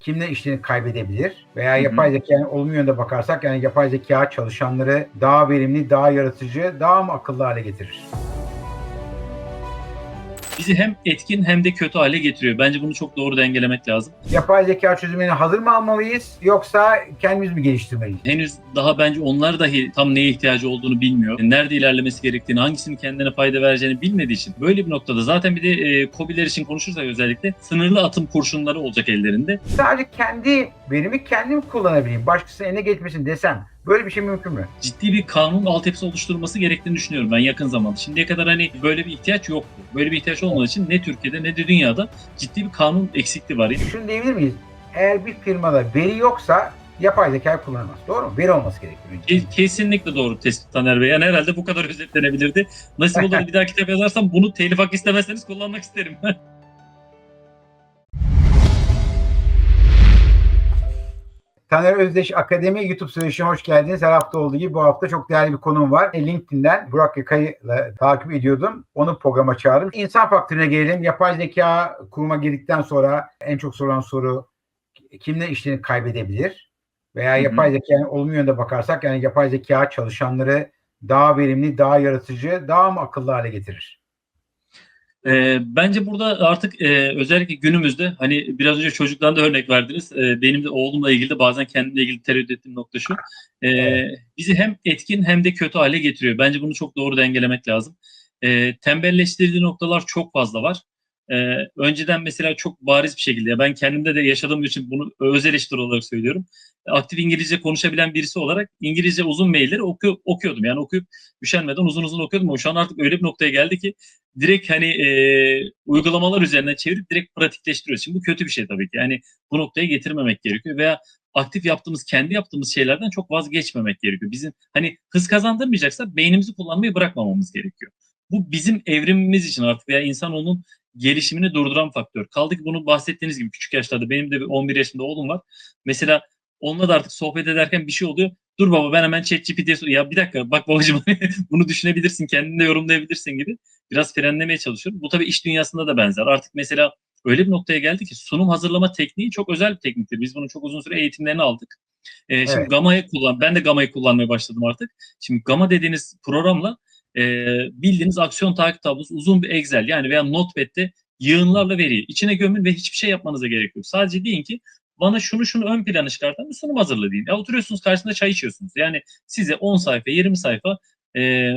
kimle işlerini kaybedebilir veya yapay zeka yani olumlu yönde bakarsak yani yapay zeka çalışanları daha verimli, daha yaratıcı, daha mı akıllı hale getirir? Bizi hem etkin hem de kötü hale getiriyor. Bence bunu çok doğru dengelemek lazım. Yapay zeka çözümlerini hazır mı almalıyız yoksa kendimiz mi geliştirmeliyiz? Henüz daha bence onlar dahi tam neye ihtiyacı olduğunu bilmiyor. Nerede ilerlemesi gerektiğini, hangisinin kendine fayda vereceğini bilmediği için böyle bir noktada zaten bir de e, COBİ'ler için konuşursak özellikle sınırlı atım kurşunları olacak ellerinde. Sadece kendi verimi kendim kullanabileyim. Başkasının eline geçmesin desem böyle bir şey mümkün mü? ciddi bir kanun altyapısı oluşturulması gerektiğini düşünüyorum ben yakın zamanda. Şimdiye kadar hani böyle bir ihtiyaç yoktu. Böyle bir ihtiyaç olmadığı için ne Türkiye'de ne de dünyada ciddi bir kanun eksikliği var. Şunu diyebilir miyiz? Eğer bir firmada veri yoksa yapay zeka kullanılmaz. Doğru mu? Veri olması gerekiyor. Kesinlikle doğru tespit Taner Bey. Yani herhalde bu kadar özetlenebilirdi. Nasip olur bir daha kitap yazarsam bunu telif hakkı istemezseniz kullanmak isterim. Taner Özdeş Akademi YouTube söyleşine hoş geldiniz. Her hafta olduğu gibi bu hafta çok değerli bir konuğum var. LinkedIn'den Burak Yakay'la takip ediyordum. Onu programa çağırdım. İnsan faktörüne gelelim. Yapay zeka kuruma girdikten sonra en çok sorulan soru kimle işlerini kaybedebilir? Veya yapay zeka yani olumlu yönde bakarsak yani yapay zeka çalışanları daha verimli, daha yaratıcı, daha mı akıllı hale getirir? Ee, bence burada artık e, özellikle günümüzde hani biraz önce çocuktan da örnek verdiniz. Ee, benim de oğlumla ilgili de bazen kendimle ilgili tereddüt ettiğim nokta şu. Evet. Bizi hem etkin hem de kötü hale getiriyor. Bence bunu çok doğru dengelemek lazım. Ee, tembelleştirdiği noktalar çok fazla var. Ee, önceden mesela çok bariz bir şekilde ben kendimde de yaşadığım için bunu öz eleştiri olarak söylüyorum. Aktif İngilizce konuşabilen birisi olarak İngilizce uzun mailleri oku, okuyordum. Yani okuyup üşenmeden uzun uzun okuyordum ama şu an artık öyle bir noktaya geldi ki direkt hani e, uygulamalar üzerinden çevirip direkt pratikleştiriyoruz. Şimdi bu kötü bir şey tabii ki. Yani bu noktaya getirmemek gerekiyor veya aktif yaptığımız, kendi yaptığımız şeylerden çok vazgeçmemek gerekiyor. Bizim hani hız kazandırmayacaksa beynimizi kullanmayı bırakmamamız gerekiyor. Bu bizim evrimimiz için artık veya insanoğlunun gelişimini durduran faktör. Kaldı ki bunu bahsettiğiniz gibi küçük yaşlarda benim de bir 11 yaşında oğlum var. Mesela onunla da artık sohbet ederken bir şey oluyor. Dur baba ben hemen ChatGPT'ye sor. Ya bir dakika bak babacığım bunu düşünebilirsin, kendin de yorumlayabilirsin gibi biraz frenlemeye çalışıyorum. Bu tabii iş dünyasında da benzer. Artık mesela öyle bir noktaya geldi ki sunum hazırlama tekniği çok özel bir tekniktir. Biz bunu çok uzun süre eğitimlerini aldık. Ee, şimdi Evet. Gamma'yı kullan, ben de Gamma'yı kullanmaya başladım artık. Şimdi Gamma dediğiniz programla e, bildiğiniz aksiyon takip tablosu uzun bir Excel yani veya Notepad'de yığınlarla veriyi içine gömün ve hiçbir şey yapmanıza gerek yok. Sadece deyin ki bana şunu şunu ön plana çıkartan bir sunum hazırla deyin. Ya oturuyorsunuz karşısında çay içiyorsunuz. Yani size 10 sayfa 20 sayfa e,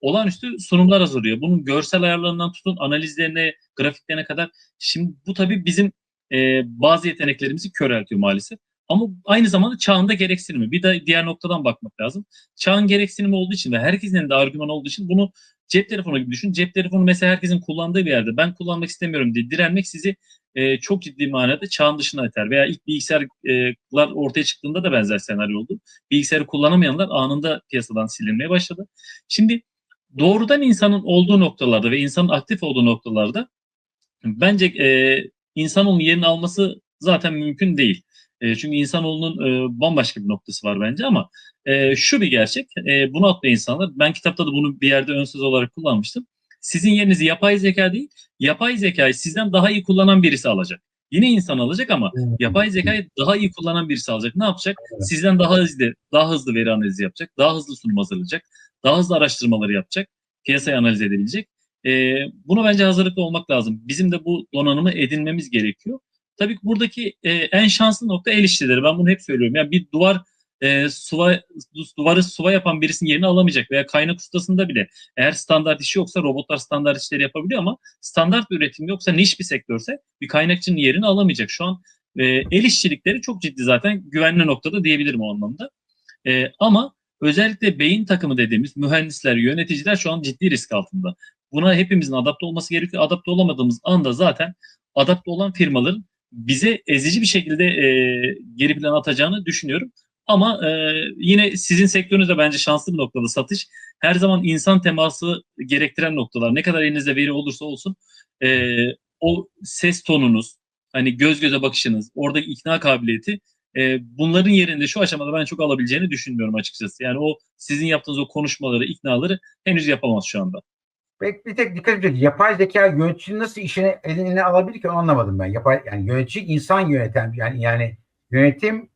olağanüstü sunumlar hazırlıyor. Bunun görsel ayarlarından tutun analizlerine, grafiklerine kadar. Şimdi bu tabii bizim e, bazı yeteneklerimizi köreltiyor maalesef. Ama aynı zamanda çağın da gereksinimi. Bir de diğer noktadan bakmak lazım. Çağın gereksinimi olduğu için ve herkesin de argüman olduğu için bunu cep telefonu gibi düşün. Cep telefonu mesela herkesin kullandığı bir yerde ben kullanmak istemiyorum diye direnmek sizi e, çok ciddi manada çağın dışına iter. Veya ilk bilgisayarlar ortaya çıktığında da benzer senaryo oldu. Bilgisayarı kullanamayanlar anında piyasadan silinmeye başladı. Şimdi doğrudan insanın olduğu noktalarda ve insanın aktif olduğu noktalarda bence e, insanoğlunun yerini alması zaten mümkün değil. E, çünkü insanoğlunun e, bambaşka bir noktası var bence ama e, şu bir gerçek. E, bunu atlayan insanlar, ben kitapta da bunu bir yerde önsöz olarak kullanmıştım. Sizin yerinizi yapay zeka değil, yapay zekayı sizden daha iyi kullanan birisi alacak. Yine insan alacak ama yapay zekayı daha iyi kullanan birisi alacak. Ne yapacak? Sizden daha hızlı, daha hızlı veri analizi yapacak, daha hızlı sunum hazırlayacak, daha hızlı araştırmaları yapacak, piyasayı analiz edebilecek. Ee, bunu bence hazırlıklı olmak lazım. Bizim de bu donanımı edinmemiz gerekiyor. Tabii ki buradaki e, en şanslı nokta el işçileri. Ben bunu hep söylüyorum. Yani bir duvar e, suva, duvarı suva yapan birisinin yerini alamayacak veya kaynak ustasında bile eğer standart işi yoksa robotlar standart işleri yapabiliyor ama standart bir üretim yoksa niş bir sektörse bir kaynakçının yerini alamayacak. Şu an e, el işçilikleri çok ciddi zaten güvenli noktada diyebilirim o anlamda. E, ama özellikle beyin takımı dediğimiz mühendisler, yöneticiler şu an ciddi risk altında. Buna hepimizin adapte olması gerekiyor. Adapte olamadığımız anda zaten adapte olan firmaların bize ezici bir şekilde e, geri plan atacağını düşünüyorum. Ama e, yine sizin sektörünüzde bence şanslı bir noktada satış. Her zaman insan teması gerektiren noktalar. Ne kadar elinizde veri olursa olsun e, o ses tonunuz, hani göz göze bakışınız, oradaki ikna kabiliyeti e, bunların yerinde şu aşamada ben çok alabileceğini düşünmüyorum açıkçası. Yani o sizin yaptığınız o konuşmaları, iknaları henüz yapamaz şu anda. Pek bir tek dikkat edecek. Yapay zeka yöneticinin nasıl işini eline alabilir ki onu anlamadım ben. Yapay yani yönetici insan yöneten yani yani yönetim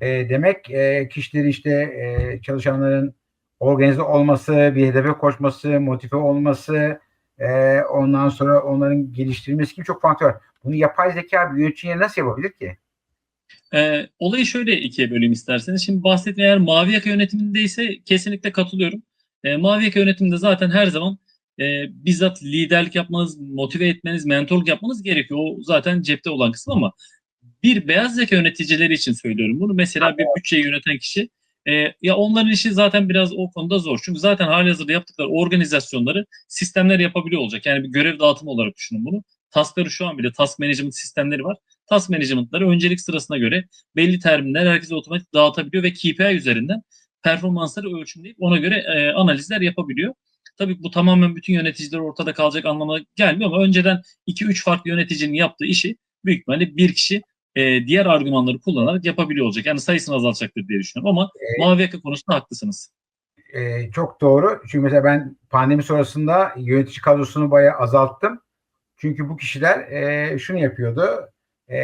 e, demek e, kişileri işte e, çalışanların organize olması, bir hedefe koşması, motive olması, e, ondan sonra onların geliştirilmesi gibi çok faktör. Bunu yapay zeka bir yöneticiye nasıl yapabilir ki? Ee, olayı şöyle ikiye böleyim isterseniz. Şimdi bahsettiğim eğer mavi yaka yönetimindeyse kesinlikle katılıyorum. Ee, mavi yaka yönetiminde zaten her zaman e, bizzat liderlik yapmanız, motive etmeniz, mentorluk yapmanız gerekiyor. O zaten cepte olan kısım ama bir beyaz yaka yöneticileri için söylüyorum bunu. Mesela bir bütçeyi yöneten kişi e, ya onların işi zaten biraz o konuda zor. Çünkü zaten halihazırda yaptıkları organizasyonları sistemler yapabiliyor olacak. Yani bir görev dağıtımı olarak düşünün bunu. Taskları şu an bile task management sistemleri var. Task management'ları öncelik sırasına göre belli terminler herkese otomatik dağıtabiliyor ve KPI üzerinden performansları ölçümleyip ona göre e, analizler yapabiliyor. Tabii bu tamamen bütün yöneticiler ortada kalacak anlamına gelmiyor ama önceden 2-3 farklı yöneticinin yaptığı işi büyük ihtimalle bir kişi e, diğer argümanları kullanarak yapabiliyor olacak. Yani sayısını azaltacaktır diye düşünüyorum ama Evet. mavi yaka konusunda haklısınız. E, çok doğru. Çünkü mesela ben pandemi sonrasında yönetici kadrosunu bayağı azalttım. Çünkü bu kişiler e, şunu yapıyordu. E,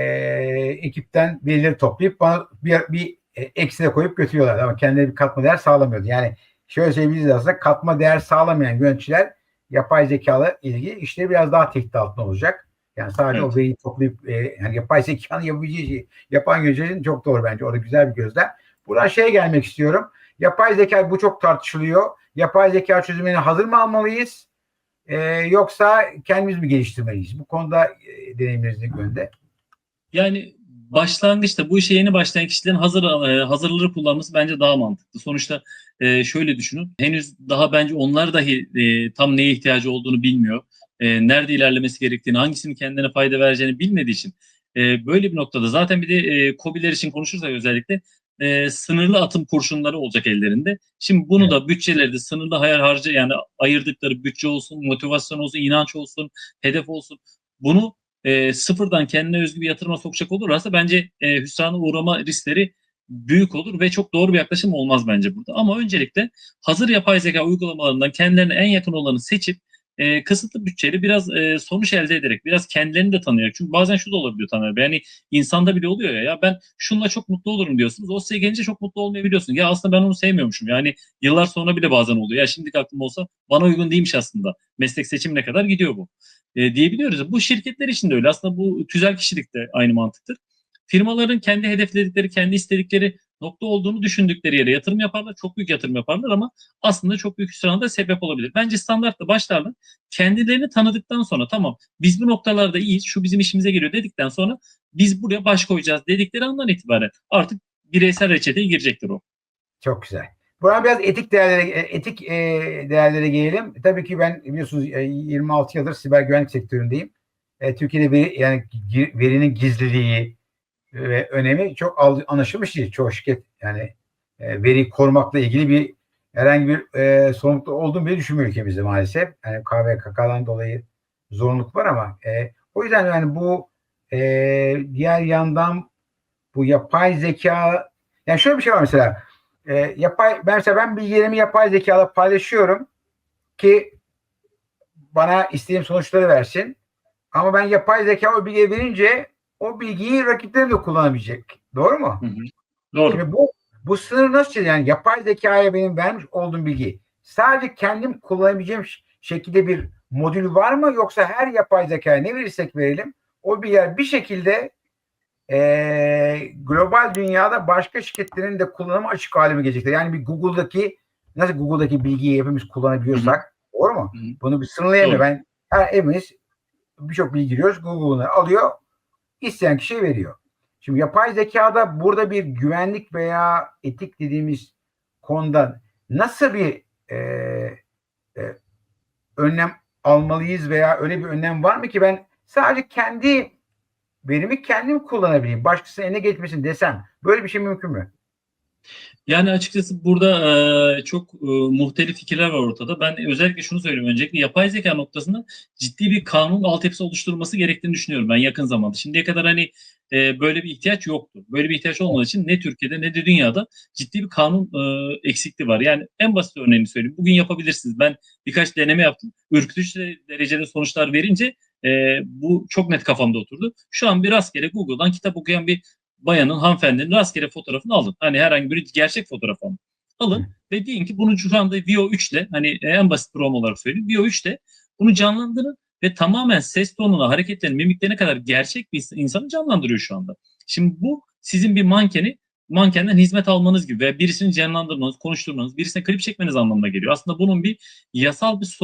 ekipten birileri toplayıp bana bir, bir e, eksi de koyup götürüyorlardı ama kendileri bir katma değer sağlamıyordu. Yani şöyle söyleyebiliriz aslında katma değer sağlamayan yöneticiler yapay zekalı ilgili işleri biraz daha tehdit altında olacak. Yani sadece Evet. o veriyi toplayıp e, yani yapay zekanın yapabileceği şeyi yapan yöneticilerin çok doğru bence. Orada güzel bir gözlem. Buradan şeye gelmek istiyorum. Yapay zeka bu çok tartışılıyor. Yapay zeka çözümlerini hazır mı almalıyız? Ee, yoksa kendimiz mi geliştirmeliyiz? Bu konuda e, deneyimlerinizin yönünde. Yani başlangıçta bu işe yeni başlayan kişilerin hazır e, hazırları kullanması bence daha mantıklı. Sonuçta e, şöyle düşünün. Henüz daha bence onlar dahi e, tam neye ihtiyacı olduğunu bilmiyor. E, nerede ilerlemesi gerektiğini, hangisinin kendine fayda vereceğini bilmediği için e, böyle bir noktada zaten bir de e, COBİ'ler için konuşursak özellikle e, sınırlı atım kurşunları olacak ellerinde. Şimdi bunu da bütçeleri de sınırlı hayal harca yani ayırdıkları bütçe olsun, motivasyon olsun, inanç olsun, hedef olsun. Bunu e, sıfırdan kendine özgü bir yatırıma sokacak olurlarsa bence e, hüsrana uğrama riskleri büyük olur ve çok doğru bir yaklaşım olmaz bence burada. Ama öncelikle hazır yapay zeka uygulamalarından kendilerine en yakın olanı seçip e, kısıtlı bütçeli biraz e, sonuç elde ederek biraz kendilerini de tanıyarak. Çünkü bazen şu da olabiliyor Bey. Yani insanda bile oluyor ya ya ben şunla çok mutlu olurum diyorsunuz. O size gelince çok mutlu olmayabiliyorsunuz. Ya aslında ben onu sevmiyormuşum. Yani yıllar sonra bile bazen oluyor. Ya şimdiki aklım olsa bana uygun değilmiş aslında. Meslek seçimine kadar gidiyor bu e, diyebiliyoruz. Bu şirketler için de öyle. Aslında bu tüzel kişilik de aynı mantıktır. Firmaların kendi hedefledikleri, kendi istedikleri nokta olduğunu düşündükleri yere yatırım yaparlar. Çok büyük yatırım yaparlar ama aslında çok büyük hüsrana sebep olabilir. Bence standartla başlarlar. Kendilerini tanıdıktan sonra tamam biz bu noktalarda iyiyiz, şu bizim işimize geliyor dedikten sonra biz buraya baş koyacağız dedikleri andan itibaren artık bireysel reçeteye girecektir o. Çok güzel. Buradan biraz etik değerlere etik e, değerlere gelelim. Tabii ki ben biliyorsunuz e, 26 yıldır siber güvenlik sektöründeyim. E, Türkiye'de veri, yani verinin gizliliği ve önemi çok anlaşılmış değil. Çoğu şirket yani e, veri korumakla ilgili bir herhangi bir e, sorumluluk olduğunu bile düşünmüyor ülkemizde maalesef. Yani KVKK'dan dolayı zorunluluk var ama e, o yüzden yani bu e, diğer yandan bu yapay zeka yani şöyle bir şey var mesela e, yapay mesela ben bilgilerimi yapay zekayla paylaşıyorum ki bana istediğim sonuçları versin. Ama ben yapay zeka o bilgiyi verince o bilgiyi rakiplerim de kullanabilecek. Doğru mu? Doğru. Şimdi bu bu sınır nasıl? Yani yapay zekaya benim vermiş olduğum bilgi sadece kendim kullanabileceğim şekilde bir modül var mı yoksa her yapay zekaya ne verirsek verelim o bilgiler bir şekilde eee, global dünyada başka şirketlerin de kullanıma açık hale mi gelecekler? Yani bir Google'daki nasıl Google'daki bilgiyi hepimiz kullanabiliyorsak doğru mu? Hı hı. Bunu bir sınırlayamıyor. Ben her hepimiz birçok bilgi giriyoruz. Google bunu alıyor. İsteyen kişiye veriyor. Şimdi yapay zekada burada bir güvenlik veya etik dediğimiz konuda nasıl bir e, e, önlem almalıyız veya öyle bir önlem var mı ki ben sadece kendi verimi kendim kullanabileyim. Başkasının eline geçmesin desem. Böyle bir şey mümkün mü? Yani açıkçası burada e, çok e, muhtelif fikirler var ortada. Ben özellikle şunu söyleyeyim öncelikle yapay zeka noktasında ciddi bir kanun altyapısı oluşturulması gerektiğini düşünüyorum ben yakın zamanda. Şimdiye kadar hani e, böyle bir ihtiyaç yoktu. Böyle bir ihtiyaç olmadığı için ne Türkiye'de ne de dünyada ciddi bir kanun e, eksikliği var. Yani en basit örneğini söyleyeyim. Bugün yapabilirsiniz. Ben birkaç deneme yaptım. Ürkütücü derecede sonuçlar verince e, bu çok net kafamda oturdu. Şu an bir rastgele Google'dan kitap okuyan bir bayanın, hanımefendinin rastgele fotoğrafını alın. Hani herhangi bir gerçek fotoğraf alın. Alın ve deyin ki bunu şu anda Vio 3 ile hani en basit prom olarak söyleyeyim. Vio 3 ile bunu canlandırın ve tamamen ses tonuna, hareketlerine, mimiklerine kadar gerçek bir insanı canlandırıyor şu anda. Şimdi bu sizin bir mankeni mankenden hizmet almanız gibi veya birisini canlandırmanız, konuşturmanız, birisine klip çekmeniz anlamına geliyor. Aslında bunun bir yasal bir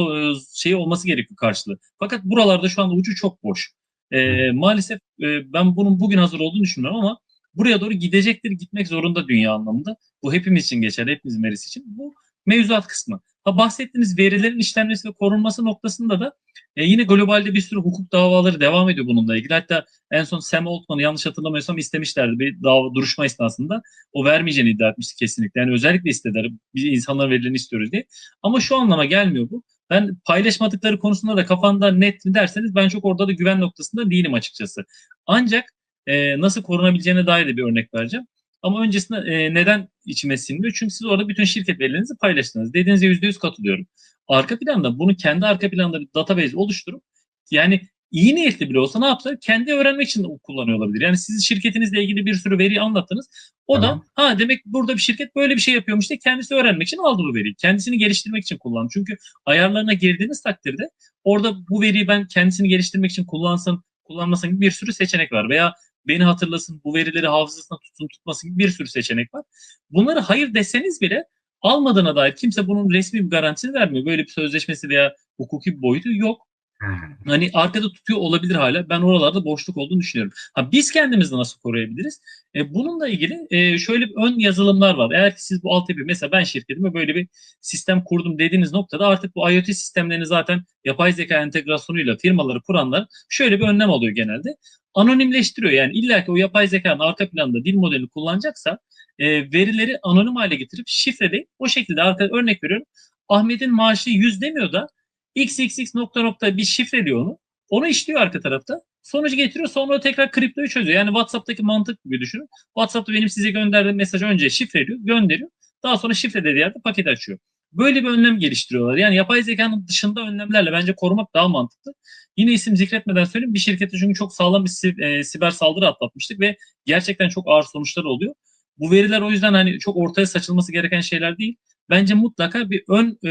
şey olması gerekiyor karşılığı. Fakat buralarda şu anda ucu çok boş. Ee, maalesef e, ben bunun bugün hazır olduğunu düşünüyorum ama buraya doğru gidecektir, gitmek zorunda dünya anlamında. Bu hepimiz için geçerli, hepimizin verisi için. Bu mevzuat kısmı. Ha, bahsettiğiniz verilerin işlenmesi ve korunması noktasında da e, yine globalde bir sürü hukuk davaları devam ediyor bununla ilgili. Hatta en son Sam Altman'ı yanlış hatırlamıyorsam istemişlerdi bir dava duruşma esnasında. O vermeyeceğini iddia etmişti kesinlikle. Yani özellikle istediler. Biz insanlar verilerini istiyoruz diye. Ama şu anlama gelmiyor bu. Ben paylaşmadıkları konusunda da kafanda net mi derseniz ben çok orada da güven noktasında değilim açıkçası. Ancak e, nasıl korunabileceğine dair de bir örnek vereceğim. Ama öncesinde e, neden içime sinmiyor? Çünkü siz orada bütün şirket verilerinizi paylaştınız. Dediğinize yüzde yüz katılıyorum. Arka planda bunu kendi arka planda bir database oluşturup yani iyi niyetli bile olsa ne yaptılar? Kendi öğrenmek için kullanıyor olabilir. Yani siz şirketinizle ilgili bir sürü veriyi anlattınız. O Tamam. da ha demek burada bir şirket böyle bir şey yapıyormuş diye kendisi öğrenmek için aldı bu veriyi. Kendisini geliştirmek için kullandı. Çünkü ayarlarına girdiğiniz takdirde orada bu veriyi ben kendisini geliştirmek için kullansın, kullanmasın gibi bir sürü seçenek var. Veya beni hatırlasın, bu verileri hafızasına tutsun, tutmasın gibi bir sürü seçenek var. Bunları hayır deseniz bile almadığına dair kimse bunun resmi bir garantisini vermiyor. Böyle bir sözleşmesi veya hukuki bir boyutu yok. Ha. Hani arkada tutuyor olabilir hala. Ben oralarda boşluk olduğunu düşünüyorum. Ha biz kendimizi nasıl koruyabiliriz? E, bununla ilgili e, şöyle bir ön yazılımlar var. Eğer ki siz bu altyapı mesela ben şirketime böyle bir sistem kurdum dediğiniz noktada artık bu IoT sistemlerini zaten yapay zeka entegrasyonuyla firmaları kuranlar şöyle bir önlem alıyor genelde. Anonimleştiriyor. Yani illa ki o yapay zekanın arka planda dil modelini kullanacaksa e, verileri anonim hale getirip şifreleyip o şekilde arka örnek veriyorum. Ahmet'in maaşı 100 demiyor da xxx nokta nokta bir şifreliyor onu. Onu işliyor arka tarafta. Sonucu getiriyor sonra tekrar kriptoyu çözüyor. Yani WhatsApp'taki mantık gibi düşünün. WhatsApp'ta benim size gönderdiğim mesajı önce şifreliyor, gönderiyor. Daha sonra şifre dediği yerde paket açıyor. Böyle bir önlem geliştiriyorlar. Yani yapay zekanın dışında önlemlerle bence korumak daha mantıklı. Yine isim zikretmeden söyleyeyim. Bir şirkette çünkü çok sağlam bir e, siber saldırı atlatmıştık ve gerçekten çok ağır sonuçlar oluyor. Bu veriler o yüzden hani çok ortaya saçılması gereken şeyler değil. Bence mutlaka bir ön e,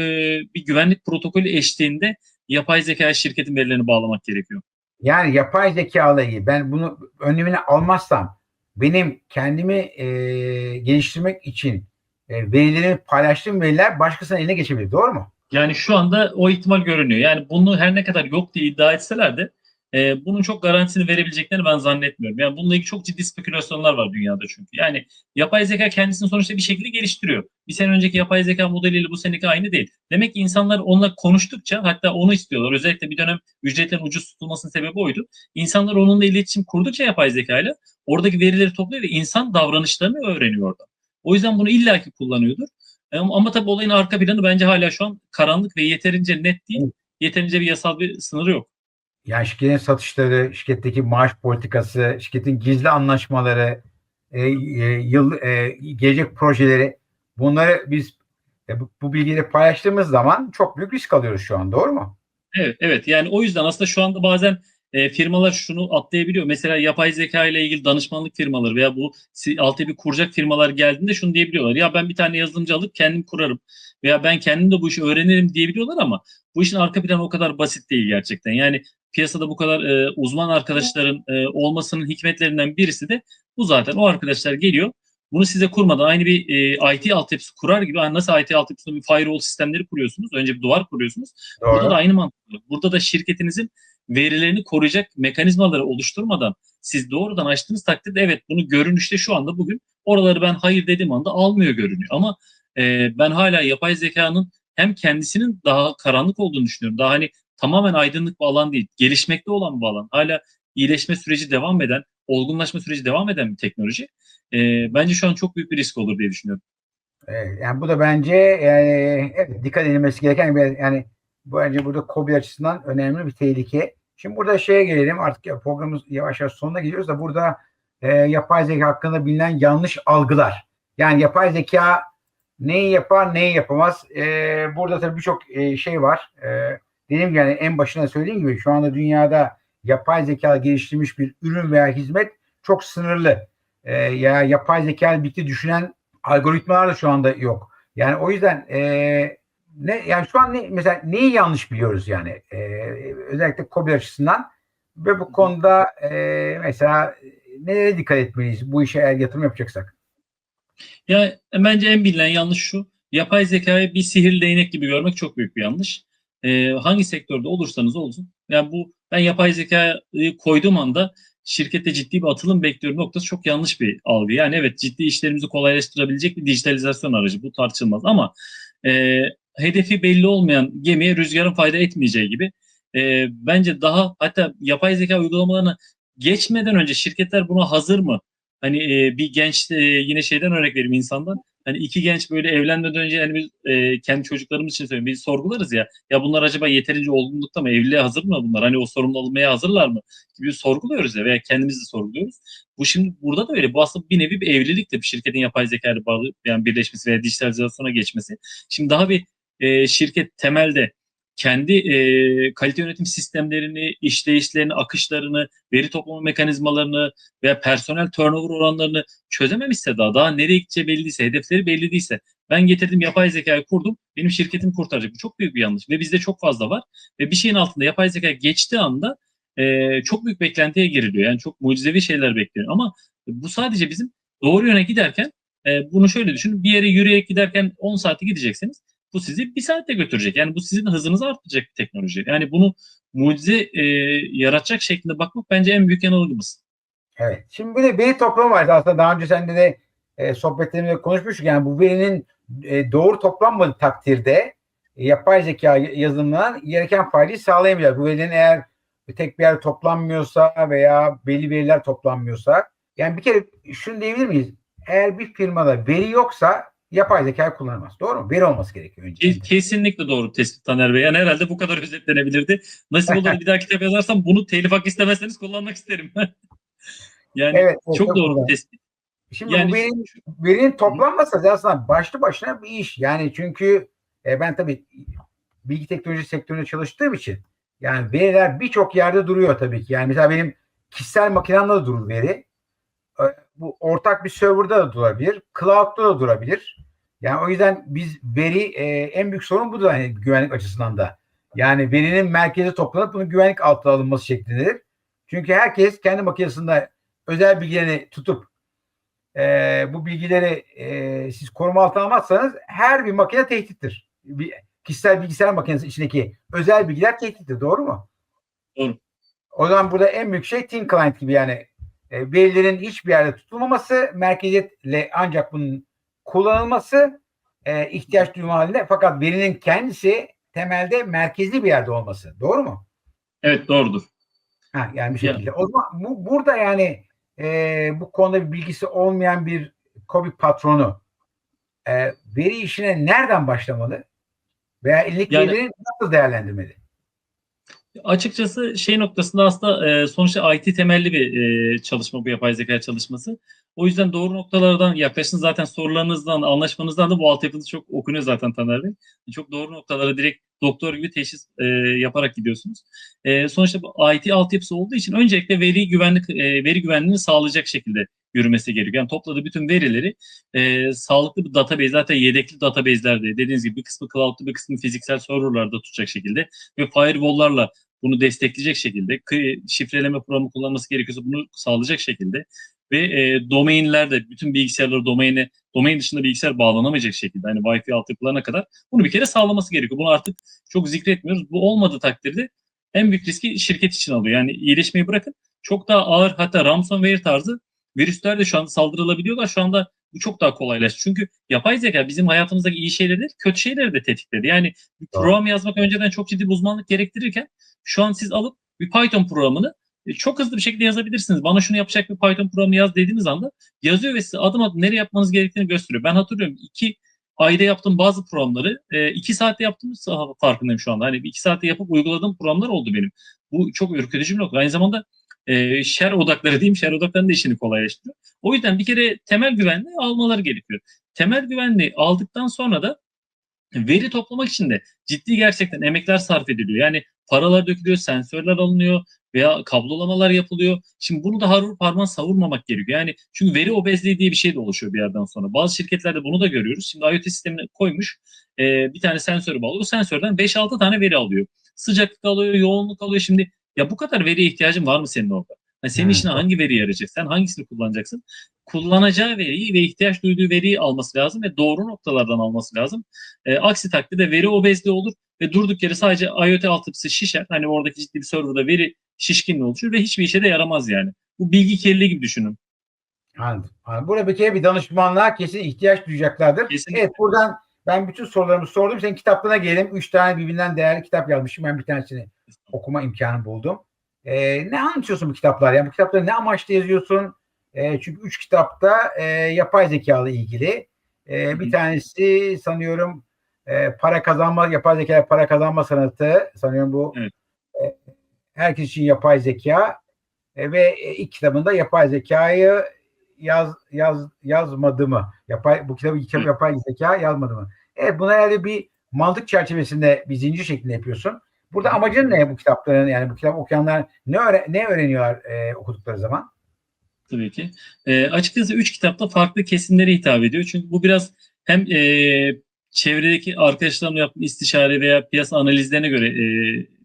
bir güvenlik protokolü eşliğinde yapay zeka şirketin verilerini bağlamak gerekiyor. Yani yapay zeka ben bunu önlemini almazsam benim kendimi e, geliştirmek için e, verilerimi paylaştığım veriler başkasının eline geçebilir. Doğru mu? Yani şu anda o ihtimal görünüyor. Yani bunu her ne kadar yok diye iddia etseler de e, bunun çok garantisini verebileceklerini ben zannetmiyorum. Yani bununla ilgili çok ciddi spekülasyonlar var dünyada çünkü. Yani yapay zeka kendisini sonuçta bir şekilde geliştiriyor. Bir sene önceki yapay zeka modeliyle bu seneki aynı değil. Demek ki insanlar onunla konuştukça hatta onu istiyorlar. Özellikle bir dönem ücretlerin ucuz tutulmasının sebebi oydu. İnsanlar onunla iletişim kurdukça yapay zekayla oradaki verileri topluyor ve insan davranışlarını öğreniyor orada. O yüzden bunu illaki kullanıyordur. E, Ama, ama tabii olayın arka planı bence hala şu an karanlık ve yeterince net değil. Yeterince bir yasal bir sınırı yok. Yani şirketin satışları, şirketteki maaş politikası, şirketin gizli anlaşmaları, e, e, yıl e, gelecek projeleri bunları biz e, bu, bu bilgileri paylaştığımız zaman çok büyük risk alıyoruz şu an. Doğru mu? Evet, evet. Yani o yüzden aslında şu anda bazen e, firmalar şunu atlayabiliyor. Mesela yapay zeka ile ilgili danışmanlık firmaları veya bu si- altyapı kuracak firmalar geldiğinde şunu diyebiliyorlar. Ya ben bir tane yazılımcı alıp kendim kurarım veya ben kendim de bu işi öğrenirim diyebiliyorlar ama bu işin arka planı o kadar basit değil gerçekten. Yani piyasada bu kadar e, uzman arkadaşların e, olmasının hikmetlerinden birisi de bu zaten. O arkadaşlar geliyor. Bunu size kurmadan aynı bir e, IT altyapısı kurar gibi hani nasıl IT altyapısında bir firewall sistemleri kuruyorsunuz. Önce bir duvar kuruyorsunuz. Burada da aynı mantık. Burada da şirketinizin verilerini koruyacak mekanizmaları oluşturmadan siz doğrudan açtığınız takdirde evet bunu görünüşte şu anda bugün oraları ben hayır dediğim anda almıyor görünüyor. Ama e, ben hala yapay zekanın hem kendisinin daha karanlık olduğunu düşünüyorum. Daha hani tamamen aydınlık bir alan değil. Gelişmekte olan bir alan. Hala iyileşme süreci devam eden, olgunlaşma süreci devam eden bir teknoloji. E, bence şu an çok büyük bir risk olur diye düşünüyorum. Yani bu da bence yani, evet, dikkat edilmesi gereken bir yani bu bence burada KOBİ açısından önemli bir tehlike. Şimdi burada şeye gelelim artık programımız yavaş yavaş sonuna geliyoruz da burada e, yapay zeka hakkında bilinen yanlış algılar. Yani yapay zeka neyi yapar, neyi yapamaz. E, burada tabii birçok e, şey var. E, gibi yani en başına söylediğim gibi şu anda dünyada yapay zeka geliştirilmiş bir ürün veya hizmet çok sınırlı. E, ya yapay zeka birlikte düşünen algoritmalar da şu anda yok. Yani o yüzden e, ne yani şu an ne, mesela neyi yanlış biliyoruz yani e, özellikle KOBİ açısından ve bu konuda e, mesela nereye dikkat etmeliyiz bu işe eğer yatırım yapacaksak? Ya bence en bilinen yanlış şu. Yapay zekayı bir sihir değnek gibi görmek çok büyük bir yanlış. Ee, hangi sektörde olursanız olsun. Yani bu ben yapay zekayı koyduğum anda şirkette ciddi bir atılım bekliyorum noktası çok yanlış bir algı. Yani evet ciddi işlerimizi kolaylaştırabilecek bir dijitalizasyon aracı bu tartışılmaz ama e, hedefi belli olmayan gemiye rüzgarın fayda etmeyeceği gibi e, bence daha hatta yapay zeka uygulamalarına geçmeden önce şirketler buna hazır mı? Hani e, bir genç e, yine şeyden örnek vereyim insandan. Hani iki genç böyle evlenmeden önce yani biz e, kendi çocuklarımız için söylüyorum. Biz sorgularız ya. Ya bunlar acaba yeterince olgunlukta mı? Evliliğe hazır mı bunlar? Hani o sorumlu alınmaya hazırlar mı? Gibi sorguluyoruz ya veya kendimiz de sorguluyoruz. Bu şimdi burada da öyle. Bu aslında bir nevi bir evlilikle bir şirketin yapay zeka ile bağlı yani birleşmesi veya dijitalizasyona geçmesi. Şimdi daha bir e, şirket temelde kendi e, kalite yönetim sistemlerini, işleyişlerini, akışlarını, veri toplama mekanizmalarını veya personel turnover oranlarını çözememişse daha, daha nereye gideceği belli hedefleri belli ben getirdim yapay zekayı kurdum, benim şirketim kurtaracak. Bu çok büyük bir yanlış ve bizde çok fazla var. Ve bir şeyin altında yapay zeka geçtiği anda e, çok büyük beklentiye giriliyor. Yani çok mucizevi şeyler bekliyor. Ama bu sadece bizim doğru yöne giderken, e, bunu şöyle düşünün, bir yere yürüyerek giderken 10 saate gideceksiniz bu sizi bir saatte götürecek. Yani bu sizin hızınızı arttıracak bir teknoloji. Yani bunu mucize e, yaratacak şeklinde bakmak bence en büyük yanılgımız. Evet. Şimdi bir de veri toplama var. Aslında daha önce sen de e, sohbetlerimizde konuşmuştuk. Yani bu verinin e, doğru toplanmadığı takdirde e, yapay zeka yazılımından gereken faydayı sağlayamayacak. Bu verinin eğer tek bir yer toplanmıyorsa veya belli veriler toplanmıyorsa yani bir kere şunu diyebilir miyiz? Eğer bir firmada veri yoksa yapay zeka kullanılmaz. Doğru mu? Veri olması gerekiyor önce. Kesinlikle doğru tespit Taner Bey. Yani herhalde bu kadar özetlenebilirdi. Nasip olur bir daha kitap yazarsam bunu telif hak istemezseniz kullanmak isterim. yani evet, çok, çok doğru bir tespit. Şimdi yani, bu verinin, verinin toplanması aslında başlı başına bir iş. Yani çünkü e, ben tabii bilgi teknoloji sektöründe çalıştığım için yani veriler birçok yerde duruyor tabii ki. Yani mesela benim kişisel makinemde de durur veri. Bu ortak bir serverda da durabilir. Cloud'da da durabilir. Yani o yüzden biz veri e, en büyük sorun budur hani güvenlik açısından da. Yani verinin merkeze toplanıp bunun güvenlik altına alınması şeklindedir. Çünkü herkes kendi makinesinde özel bilgilerini tutup e, bu bilgileri e, siz koruma altına almazsanız her bir makine tehdittir. Bir, kişisel bilgisayar makinesi içindeki özel bilgiler tehdittir. Doğru mu? Doğru. O zaman burada en büyük şey Thin Client gibi yani e, verilerin hiçbir yerde tutulmaması, merkeziyetle ancak bunun kullanılması e, ihtiyaç duyma halinde fakat verinin kendisi temelde merkezli bir yerde olması. Doğru mu? Evet doğrudur. Ha, yani bir şekilde. Yani. O zaman bu, burada yani e, bu konuda bir bilgisi olmayan bir COVID patronu e, veri işine nereden başlamalı? Veya elindeki yani, nasıl değerlendirmeli? Açıkçası şey noktasında aslında e, sonuçta IT temelli bir e, çalışma bu yapay zeka çalışması. O yüzden doğru noktalardan yaklaşın zaten sorularınızdan, anlaşmanızdan da bu altyapıda çok okunuyor zaten Taner Bey. Çok doğru noktalara direkt doktor gibi teşhis e, yaparak gidiyorsunuz. E, sonuçta bu IT altyapısı olduğu için öncelikle veri güvenlik e, veri güvenliğini sağlayacak şekilde yürümesi gerekiyor. Yani topladığı bütün verileri e, sağlıklı bir database, zaten yedekli database'lerde dediğiniz gibi bir kısmı cloud'da bir kısmı fiziksel serverlarda tutacak şekilde ve firewall'larla bunu destekleyecek şekilde şifreleme programı kullanması gerekiyorsa bunu sağlayacak şekilde ve e, domainlerde bütün bilgisayarları domaine domain dışında bilgisayar bağlanamayacak şekilde hani Wi-Fi altyapılarına kadar bunu bir kere sağlaması gerekiyor. Bunu artık çok zikretmiyoruz. Bu olmadığı takdirde en büyük riski şirket için alıyor. Yani iyileşmeyi bırakın çok daha ağır hatta ransomware tarzı virüsler de şu anda saldırılabiliyorlar. Şu anda bu çok daha kolaylaştı. Çünkü yapay zeka bizim hayatımızdaki iyi şeyleri değil, kötü şeyleri de tetikledi. Yani bir program yazmak önceden çok ciddi bir uzmanlık gerektirirken şu an siz alıp bir Python programını e, çok hızlı bir şekilde yazabilirsiniz. Bana şunu yapacak bir Python programı yaz dediğiniz anda yazıyor ve size adım adım nereye yapmanız gerektiğini gösteriyor. Ben hatırlıyorum iki ayda yaptığım bazı programları e, iki saatte yaptığım farkındayım şu anda. Hani iki saatte yapıp uyguladığım programlar oldu benim. Bu çok ürkütücü bir nokta. Aynı zamanda e, şer odakları diyeyim, şer odaklarının da işini kolaylaştırıyor. O yüzden bir kere temel güvenliği almaları gerekiyor. Temel güvenliği aldıktan sonra da veri toplamak için de ciddi gerçekten emekler sarf ediliyor. Yani paralar dökülüyor, sensörler alınıyor veya kablolamalar yapılıyor. Şimdi bunu da harur parmağı savurmamak gerekiyor. Yani çünkü veri obezliği diye bir şey de oluşuyor bir yerden sonra. Bazı şirketlerde bunu da görüyoruz. Şimdi IoT sistemine koymuş e, bir tane sensörü bağlıyor. O sensörden 5-6 tane veri alıyor. Sıcaklık alıyor, yoğunluk alıyor. Şimdi ya bu kadar veriye ihtiyacın var mı senin orada? Yani senin Hmm. işine hangi veri yarayacak? Sen hangisini kullanacaksın? Kullanacağı veriyi ve ihtiyaç duyduğu veriyi alması lazım ve doğru noktalardan alması lazım. E, aksi takdirde veri obezliği olur ve durduk yere sadece IoT altyapısı şişer. Hani oradaki ciddi bir serverda veri şişkinliği oluşur ve hiçbir işe de yaramaz yani. Bu bilgi kirliliği gibi düşünün. Anladım. Anladım. Burada bir kere bir danışmanlığa kesin ihtiyaç duyacaklardır. Kesinlikle. Evet buradan ben bütün sorularımı sordum. Senin kitaplarına gelelim. Üç tane birbirinden değerli kitap yazmışım. Ben bir tanesini okuma imkanı buldum. Ee, ne anlatıyorsun bu kitaplar? Yani bu kitapları ne amaçla yazıyorsun? Ee, çünkü üç kitapta e, yapay zeka ile ilgili. Ee, bir tanesi sanıyorum e, para kazanma, yapay zeka para kazanma sanatı. Sanıyorum bu Evet. e, herkes için yapay zeka. E, ve e, ilk kitabında yapay zekayı yaz yaz yazmadı mı? Yapay bu kitabı kitap yapay zeka yazmadı mı? Evet bunu herhalde bir mantık çerçevesinde bir zincir şeklinde yapıyorsun. Burada amacın ne bu kitapların yani bu kitap okuyanlar ne öğre- ne öğreniyorlar e, okudukları zaman? Tabii ki. E, açıkçası üç kitapta farklı kesimlere hitap ediyor. Çünkü bu biraz hem e, çevredeki arkadaşlarımla yaptığım istişare veya piyasa analizlerine göre e,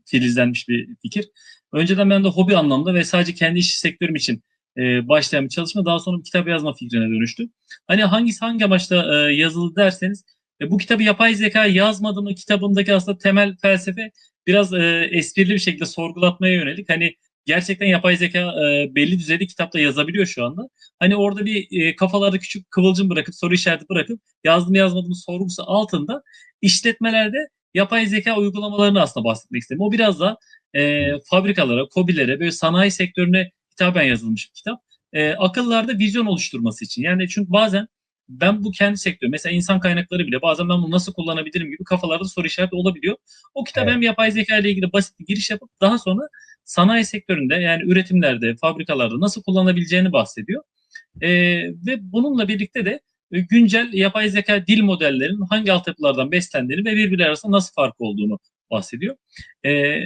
filizlenmiş bir fikir. Önceden ben de hobi anlamda ve sadece kendi iş sektörüm için e, başlayan bir çalışma daha sonra bir kitap yazma fikrine dönüştü. Hani hangisi hangi amaçla e, yazıldı derseniz e, bu kitabı yapay zeka yazmadı mı kitabındaki aslında temel felsefe biraz e, esprili bir şekilde sorgulatmaya yönelik. Hani gerçekten yapay zeka e, belli düzeyde kitapta yazabiliyor şu anda. Hani orada bir e, kafalarda küçük kıvılcım bırakıp soru işareti bırakıp yazdım yazmadım sorgusu altında işletmelerde yapay zeka uygulamalarını aslında bahsetmek istedim. O biraz da e, fabrikalara, kobilere, böyle sanayi sektörüne hitaben yazılmış bir kitap. E, akıllarda vizyon oluşturması için. Yani çünkü bazen ben bu kendi sektör, mesela insan kaynakları bile bazen ben bunu nasıl kullanabilirim gibi kafalarda soru işareti olabiliyor. O kitap Evet. hem yapay zeka ile ilgili basit bir giriş yapıp daha sonra sanayi sektöründe yani üretimlerde, fabrikalarda nasıl kullanabileceğini bahsediyor. E, ve bununla birlikte de e, güncel yapay zeka dil modellerinin hangi altyapılardan beslendiğini ve birbirleri arasında nasıl fark olduğunu bahsediyor. E,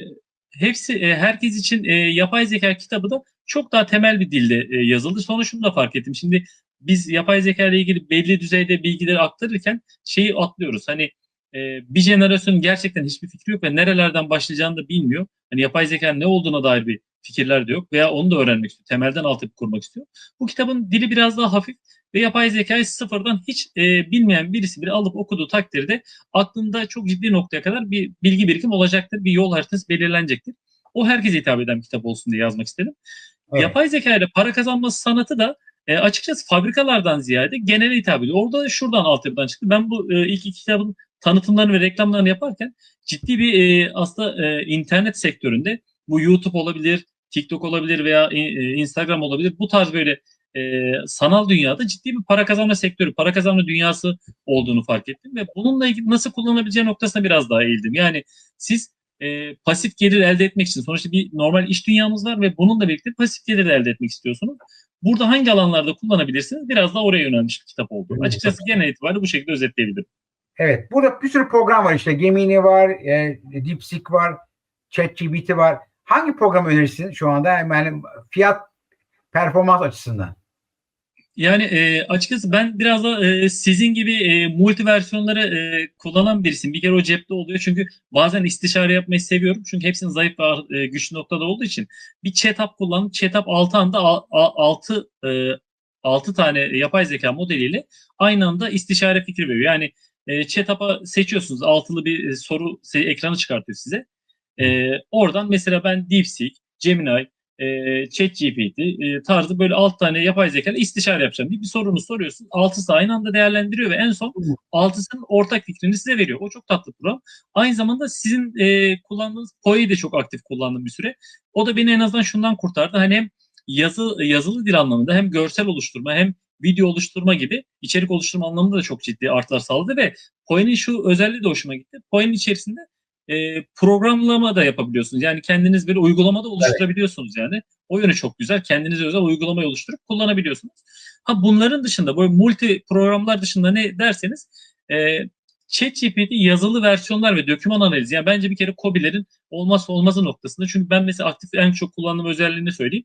hepsi e, herkes için e, yapay zeka kitabı da çok daha temel bir dilde e, yazıldı. Sonra şunu da fark ettim. Şimdi biz yapay zeka ile ilgili belli düzeyde bilgileri aktarırken şeyi atlıyoruz. Hani e, bir jenerasyonun gerçekten hiçbir fikri yok ve nerelerden başlayacağını da bilmiyor. Hani yapay zekanın ne olduğuna dair bir fikirler de yok veya onu da öğrenmek istiyor. Temelden altyapı kurmak istiyor. Bu kitabın dili biraz daha hafif ve yapay zekayı sıfırdan hiç e, bilmeyen birisi bile alıp okuduğu takdirde aklında çok ciddi noktaya kadar bir bilgi birikim olacaktır. Bir yol haritası belirlenecektir. O herkese hitap eden bir kitap olsun diye yazmak istedim. Evet. Yapay zeka ile para kazanması sanatı da e, açıkçası fabrikalardan ziyade genele hitap ediyor. Orada da şuradan altyapıdan çıktı. Ben bu e, ilk iki kitabın tanıtımlarını ve reklamlarını yaparken ciddi bir e, aslında e, internet sektöründe bu YouTube olabilir, TikTok olabilir veya e, e, Instagram olabilir. Bu tarz böyle e, sanal dünyada ciddi bir para kazanma sektörü, para kazanma dünyası olduğunu fark ettim ve bununla ilgili nasıl kullanabileceği noktasına biraz daha eğildim. Yani siz e, pasif gelir elde etmek için sonuçta bir normal iş dünyamız var ve bununla birlikte pasif gelir elde etmek istiyorsunuz. Burada hangi alanlarda kullanabilirsiniz? Biraz da oraya yönelmiş bir kitap oldu. Evet. Açıkçası genel itibariyle bu şekilde özetleyebilirim. Evet. Burada bir sürü program var işte. Gemini var, e, DeepSeek var, ChatGPT var. Hangi program önerirsin şu anda? Yani fiyat performans açısından. Yani e, açıkçası ben biraz da e, sizin gibi e, multi versiyonları e, kullanan birisiyim. Bir kere o cepte oluyor çünkü bazen istişare yapmayı seviyorum. Çünkü hepsinin zayıf ve e, güçlü noktada olduğu için. Bir chatap kullanıp chatap 6 anda 6 6 tane yapay zeka modeliyle aynı anda istişare fikri veriyor. Yani e, chatap'a seçiyorsunuz. Altılı bir e, soru ekranı çıkartıyor size. E, oradan mesela ben DeepSeek, Gemini, e, ChatGPT e, tarzı böyle alt tane yapay zeka ile istişare yapacağım diye bir sorunu soruyorsun. Altısı aynı anda değerlendiriyor ve en son altısının ortak fikrini size veriyor. O çok tatlı program. Aynı zamanda sizin e, kullandığınız Poe'yi de çok aktif kullandım bir süre. O da beni en azından şundan kurtardı. Hani hem yazı yazılı dil anlamında hem görsel oluşturma hem video oluşturma gibi içerik oluşturma anlamında da çok ciddi artılar sağladı ve Poe'nin şu özelliği de hoşuma gitti. Poe'nin içerisinde e, programlama da yapabiliyorsunuz. Yani kendiniz bir uygulamada oluşturabiliyorsunuz yani. O yönü çok güzel. Kendinize özel uygulamayı oluşturup kullanabiliyorsunuz. Ha bunların dışında böyle multi programlar dışında ne derseniz e, ChatGPT yazılı versiyonlar ve doküman analizi. Yani bence bir kere COBİ'lerin olmazsa olmazı noktasında. Çünkü ben mesela aktif en çok kullandığım özelliğini söyleyeyim.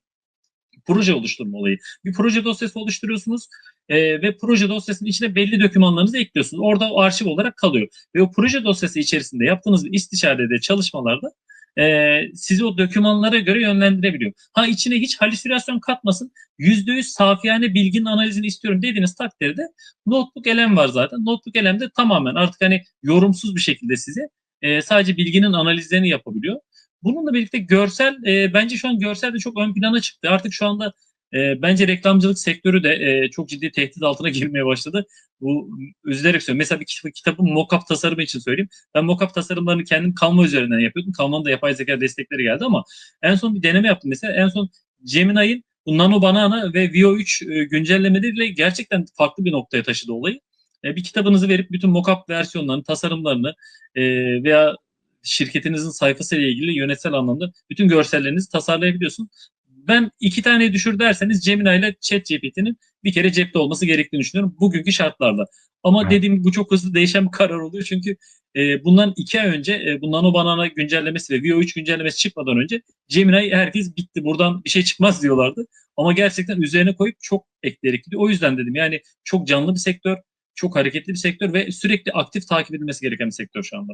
Proje oluşturma olayı. Bir proje dosyası oluşturuyorsunuz e, ve proje dosyasının içine belli dokümanlarınızı ekliyorsunuz. Orada o arşiv olarak kalıyor. Ve o proje dosyası içerisinde yaptığınız istişarede, çalışmalarda e, sizi o dokümanlara göre yönlendirebiliyor. Ha içine hiç halüsinasyon katmasın. %100 safiyane bilginin analizini istiyorum dediğiniz takdirde Notebook elem var zaten. Notebook elemde tamamen artık hani yorumsuz bir şekilde size e, sadece bilginin analizlerini yapabiliyor. Bununla birlikte görsel e, bence şu an görsel de çok ön plana çıktı. Artık şu anda e, bence reklamcılık sektörü de e, çok ciddi tehdit altına girmeye başladı. Bu üzülerek söylüyorum. Mesela bir kitap, kitabın mock-up tasarımı için söyleyeyim. Ben mock-up tasarımlarını kendim Canva üzerinden yapıyordum. Canva'nın da yapay zeka destekleri geldi ama en son bir deneme yaptım. Mesela en son Gemini'nin bu Nano Banana ve VO3 e, güncellemeleriyle gerçekten farklı bir noktaya taşıdı olayı. E, bir kitabınızı verip bütün mock-up versiyonlarını, tasarımlarını e, veya şirketinizin sayfasıyla ilgili yönetsel anlamda bütün görsellerinizi tasarlayabiliyorsun. Ben iki tane düşür derseniz Gemini ile ChatGPT'nin bir kere cepte olması gerektiğini düşünüyorum bugünkü şartlarda. Ama Evet. dediğim gibi bu çok hızlı değişen bir karar oluyor çünkü e, bundan iki ay önce e, bu Nano Banana güncellemesi ve VO3 güncellemesi çıkmadan önce Gemini herkes bitti buradan bir şey çıkmaz diyorlardı. Ama gerçekten üzerine koyup çok ekleri gidiyor. O yüzden dedim yani çok canlı bir sektör, çok hareketli bir sektör ve sürekli aktif takip edilmesi gereken bir sektör şu anda.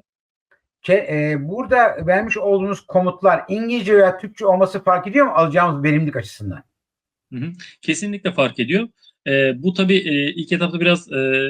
Ke- e, burada vermiş olduğunuz komutlar İngilizce veya Türkçe olması fark ediyor mu alacağımız verimlilik açısından? Kesinlikle fark ediyor. Ee, bu tabii e, ilk etapta biraz e,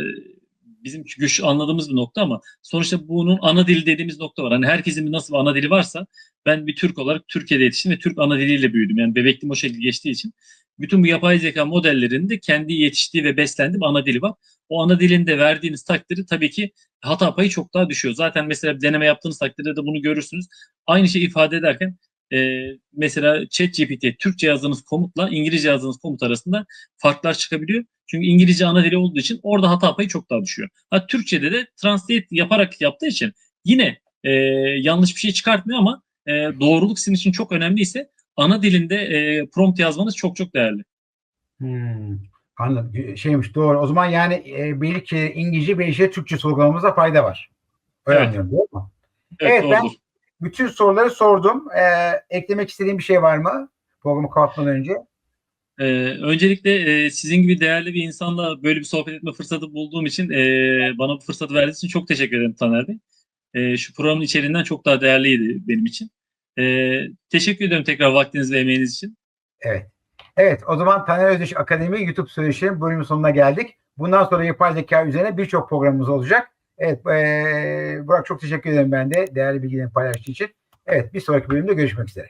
bizim güç anladığımız bir nokta ama sonuçta bunun ana dili dediğimiz nokta var. Hani herkesin nasıl bir ana dili varsa ben bir Türk olarak Türkiye'de yetiştim ve Türk ana diliyle büyüdüm. Yani bebekliğim o şekilde geçtiği için bütün bu yapay zeka modellerinde kendi yetiştiği ve beslendiği bir ana dili var. O ana dilinde verdiğiniz takdirde tabii ki hata payı çok daha düşüyor. Zaten mesela deneme yaptığınız takdirde de bunu görürsünüz. Aynı şeyi ifade ederken e, mesela ChatGPT'ye Türkçe yazdığınız komutla İngilizce yazdığınız komut arasında farklar çıkabiliyor. Çünkü İngilizce ana dili olduğu için orada hata payı çok daha düşüyor. Ha Türkçe'de de translate yaparak yaptığı için yine e, yanlış bir şey çıkartmıyor ama e, doğruluk sizin için çok önemliyse ana dilinde e, prompt yazmanız çok çok değerli. Hmm, anladım. Şeymiş doğru. O zaman yani e, bir iki İngilizce bir iki Türkçe sorgulamamıza fayda var. Öyle Evet. anlıyorum değil mi? Evet, Evet, ben-. Bütün soruları sordum. E, eklemek istediğim bir şey var mı? Programı kapatmadan önce. Ee, öncelikle e, sizin gibi değerli bir insanla böyle bir sohbet etme fırsatı bulduğum için e, bana bu fırsatı verdiğiniz için çok teşekkür ederim Taner Bey. E, şu programın içeriğinden çok daha değerliydi benim için. E, teşekkür ederim tekrar vaktiniz ve emeğiniz için. Evet. Evet o zaman Taner Özdeş Akademi YouTube söyleşilerin bölümün sonuna geldik. Bundan sonra yapay zeka üzerine birçok programımız olacak. Evet e, Burak çok teşekkür ederim ben de değerli bilgilerini paylaştığın için. Evet bir sonraki bölümde görüşmek üzere.